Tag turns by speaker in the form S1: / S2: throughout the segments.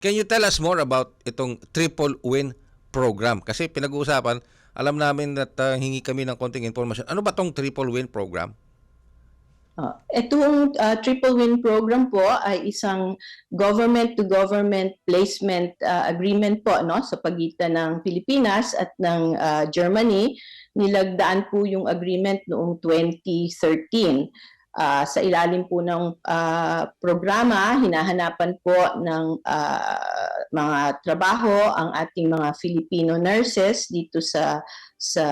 S1: Can you tell us more about itong triple win program? Kasi pinag-uusapan, alam namin that uh, hingi kami ng konting information. Ano ba tong triple win program?
S2: Uh, itong uh, Triple Win program po ay isang government-to-government placement uh, agreement po no sa pagitan ng Pilipinas at ng uh, Germany. Nilagdaan po yung agreement noong 2013. Uh, sa ilalim po ng uh, programa, hinahanapan po ng uh, mga trabaho ang ating mga Filipino nurses dito sa sa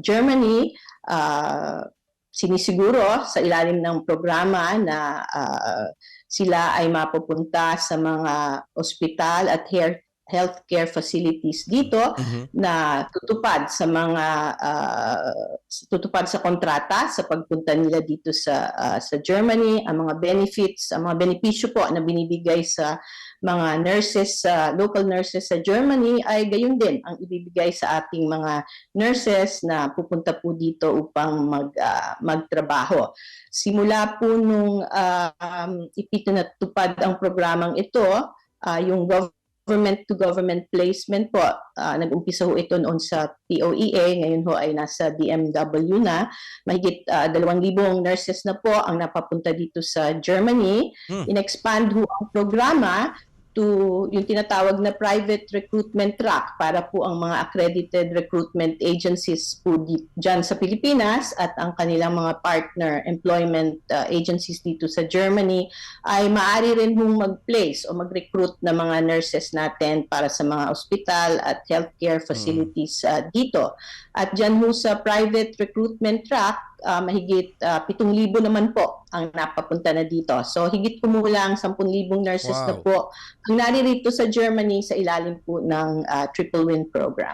S2: Germany. Uh, sinisiguro sa ilalim ng programa na uh, sila ay mapupunta sa mga ospital at hair, healthcare facilities dito
S1: Mhm.
S2: na tutupad sa mga uh, tutupad sa kontrata sa pagpunta nila dito sa uh, sa Germany ang mga benefits ang mga benepisyo po na binibigay sa mga nurses sa local nurses sa Germany ay gayon din ang ibibigay sa ating mga nurses na pupunta po dito upang mag ah, magtrabaho. Simula po nung ah, um, ipinatupad ang programang ito, ah, yung government to government placement po, ah, nag-umpisa ho ito noon sa POEA, ngayon ho ay nasa DMW na. Mahigit ah, 2,000 nurses na po ang napapunta dito sa Germany.
S1: Hmm.
S2: In-expand ho ang programa to yung tinatawag na private recruitment track para po ang mga accredited recruitment agencies po di, dyan sa Pilipinas at ang kanilang mga partner employment uh, agencies dito sa Germany ay maaari rin hong mag-place o mag-recruit ng mga nurses natin para sa mga ospital at healthcare facilities uh, dito. At dyan ho sa private recruitment track, uh, mahigit uh, 7,000 naman po ang napapunta na dito. So higit kumulang 10,000 nurses na
S1: Wow.
S2: po ang naririto sa Germany sa ilalim po ng uh, Triple Win program.